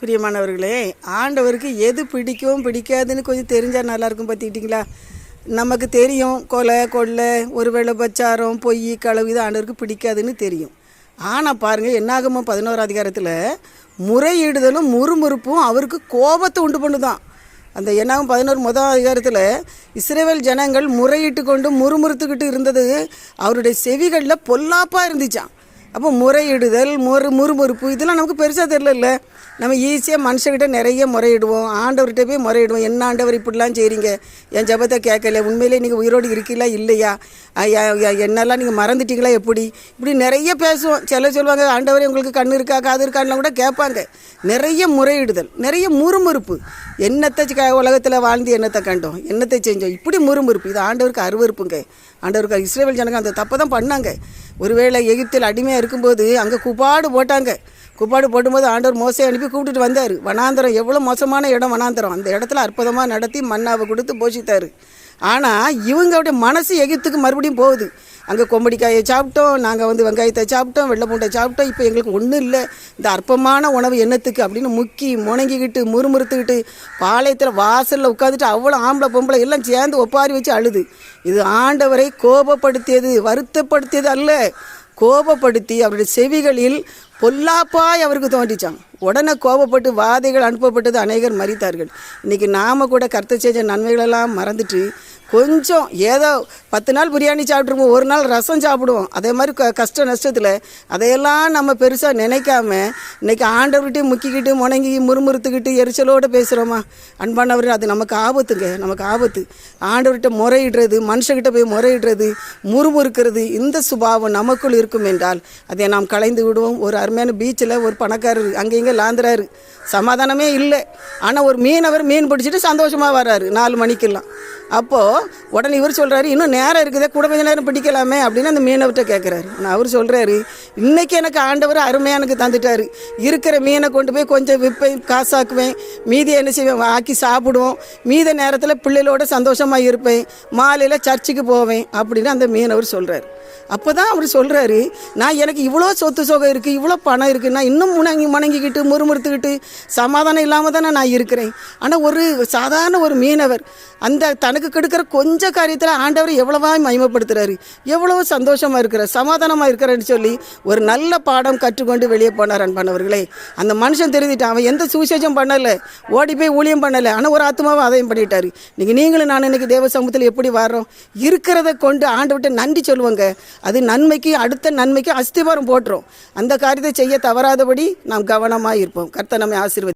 பிரியமானவர்களே ஆண்டவருக்கு எது பிடிக்கும் பிடிக்காதுன்னு கொஞ்சம் தெரிஞ்சால் நல்லாயிருக்கும் பார்த்துக்கிட்டிங்களா? நமக்கு தெரியும் கொலை கொள்ளை ஒருவேளை பச்சாரம் பொய் களவு இது ஆண்டவருக்கு பிடிக்காதுன்னு தெரியும். ஆனால் பாருங்கள் என்னாகுமோ பதினோரு அதிகாரத்தில் முறையீடுதலும் முறுமுறுப்பும் அவருக்கு கோபத்தை உண்டு பண்ணுதான். அந்த என்னாகும் பதினோரு முதல் அதிகாரத்தில் இஸ்ரேவேல் ஜனங்கள் முறையிட்டு கொண்டு முறுமுறுத்துக்கிட்டு இருந்தது அவருடைய செவிகளில் பொல்லாப்பாக இருந்துச்சாம். அப்போ முறையிடுதல் முறு முறுமுறுப்பு இதெல்லாம் நமக்கு பெருசாக தெரியல நம்ம ஈஸியாக மனுஷங்கிட்ட நிறைய முறையிடுவோம். ஆண்டவர்கிட்ட போய் முறையிடுவோம். என்ன ஆண்டவர் இப்படிலாம் செய்கிறீங்க என் ஜபத்தை கேட்கல. உண்மையிலே நீங்கள் உயிரோடு இருக்கீங்களா? இல்லையா? ஐயா, ஐயா, என்னெல்லாம் நீங்கள் மறந்துட்டீங்களா? எப்படி? இப்படி நிறைய பேசுவோம். சில சொல்லுவாங்க ஆண்டவர் உங்களுக்கு கண் இருக்கா? காது இருக்கான்லாம் கூட கேட்பாங்க. நிறைய முறையிடுதல் நிறைய முறுமுறுப்பு. என்னத்தை உலகத்தில் வாழ்ந்து என்னத்தை கண்டோம்? என்னத்தை செஞ்சோம்? இப்படி முறுமுறுப்பு. இது ஆண்டவருக்கு அருவருப்புங்க. ஆண்டவருக்கு இஸ்ரேல் ஜனங்க அந்த தப்பை தான் பண்ணாங்க. ஒருவேளை எகிப்தில் அடிமையாக இருக்கும்போது அங்கே குப்பாடு போட்டாங்க. குப்பாடு போட்டும்போது ஆண்டவர் மோசை அனுப்பி கூப்பிட்டுட்டு வந்தார். வனாந்தரம் எவ்வளோ மோசமான இடம் வனாந்தரம். அந்த இடத்துல அற்புதமாக நடத்தி மண்ணாவை கொடுத்து போஷித்தார். ஆனால் இவங்களுடைய மனசு எகிப்துக்கு மறுபடியும் போகுது. அங்கே கொம்படிக்காயை சாப்பிட்டோம் நாங்கள் வந்து வெங்காயத்தை சாப்பிட்டோம் வெள்ளை பூண்டை சாப்பிட்டோம் இப்போ எங்களுக்கு ஒன்றும் இல்லை. இந்த அற்பமான உணவு என்னத்துக்கு அப்படின்னு முக்கி முணங்கிக்கிட்டு முறுமுறுத்துக்கிட்டு பாளையத்தில் வாசலில் உட்காந்துட்டு அவ்வளோ ஆம்பளை பொம்பளை எல்லாம் சேர்ந்து ஒப்பாரி வச்சு அழுது. இது ஆண்டவரை கோபப்படுத்தியது வருத்தப்படுத்தியது அல்ல. கோபப்படுத்தி அவருடைய செவிகளில் பொல்லாப்பாய் அவருக்கு தோன்றிச்சான் உடனே கோபப்பட்டு வாதைகள் அனுப்பப்பட்டது அநேகர் மறித்தார்கள் இன்றைக்கி நாம் கூட கர்த்த செஞ்ச நன்மைகளெல்லாம் மறந்துட்டு கொஞ்சம் ஏதோ பத்து நாள் பிரியாணி சாப்பிட்ருவோம் ஒரு நாள் ரசம் சாப்பிடுவோம். அதே மாதிரி க கஷ்ட நஷ்டத்தில் அதையெல்லாம் நம்ம பெருசாக நினைக்காம இன்னைக்கு ஆண்டவர்கிட்டையும் முக்கிக்கிட்டு முணங்கி முறுமுறுத்துக்கிட்டு எரிச்சலோடு பேசுகிறோமா அன்பானவர் அது நமக்கு ஆபத்துங்க நமக்கு ஆபத்து. ஆண்டவர்கிட்ட முறையிடுறது மனுஷங்கிட்ட போய் முறையிடுறது முறுமுறுக்கிறது இந்த சுபாவம் நமக்குள் இருக்கும் என்றால் அதை நாம் கலைந்து விடுவோம். ஒரு அருமையான பீச்சில் ஒரு பணக்காரர் அங்கே இங்கே லாந்துறாரு. சமாதானமே இல்லை. ஆனால் ஒரு மீனவர் மீன் பிடிச்சிட்டு சந்தோஷமாக வர்றாரு நாலு மணிக்கெல்லாம். அப்போது உடனே இவர் சொல்கிறாரு இன்னும் நேரம் இருக்குதே கூட கொஞ்ச நேரம் பிடிக்கலாமே அப்படின்னு அந்த மீனவர்கிட்ட கேட்குறாரு ஆனால் அவர் சொல்கிறாரு இன்னைக்கு எனக்கு ஆண்டவர் அருமையாக எனக்கு தந்துட்டார். இருக்கிற மீனை கொண்டு போய் கொஞ்சம் விற்பேன் காசாக்குவேன். மீதி என்ன செய்வேன் ஆக்கி சாப்பிடுவோம். மீத நேரத்தில் பிள்ளைகளோட சந்தோஷமாக இருப்பேன். மாலையில் சர்ச்சுக்கு போவேன் அப்படின்னு அந்த மீனவர் சொல்கிறார் அப்போ தான் அவர் சொல்கிறாரு நான் எனக்கு இவ்வளோ சொத்து சுகம் இருக்குது இவ்வளோ பணம் இருக்குது நான் இன்னும் முணங்கி முணங்கிக்கிட்டு முறுமுறுத்துக்கிட்டு சமாதானம் இல்லாமல் தானே நான் இருக்கிறேன். ஆனால் ஒரு சாதாரண ஒரு மீனவர் அந்த தனக்கு கெடுக்கிற கொஞ்ச காரியத்தில் ஆண்டவர் எவ்வளவா மகிமைப்படுத்துறாரு. எவ்வளவு சந்தோஷமாக இருக்கிறார் சமாதானமாக இருக்கிறான்னு சொல்லி ஒரு நல்ல பாடம் கற்றுக்கொண்டு வெளியே போனார் அன்பானவர்களே. அந்த மனுஷன் தெரிஞ்சிட்டான் அவன் எந்த சுவிசேஷம் பண்ணலை ஓடி போய் ஊழியம் பண்ணலை ஆனால் ஒரு ஆத்மாவை அதையும் பண்ணிட்டாரு. நீங்கள் நீங்களும் நான் இன்னைக்கு தேவ சமூகத்தில் எப்படி வர்றோம் இருக்கிறத கொண்டு ஆண்டவர்கிட்ட நன்றி சொல்லுவாங்க. அது நன்மைக்கு அடுத்த நன்மைக்கு அஸ்திவாரம் போட்டுரும். அந்த காரியத்தை செய்ய தவறாதபடி நாம் கவனமாக இருப்போம். கர்த்த நம்மை ஆசீர்வதி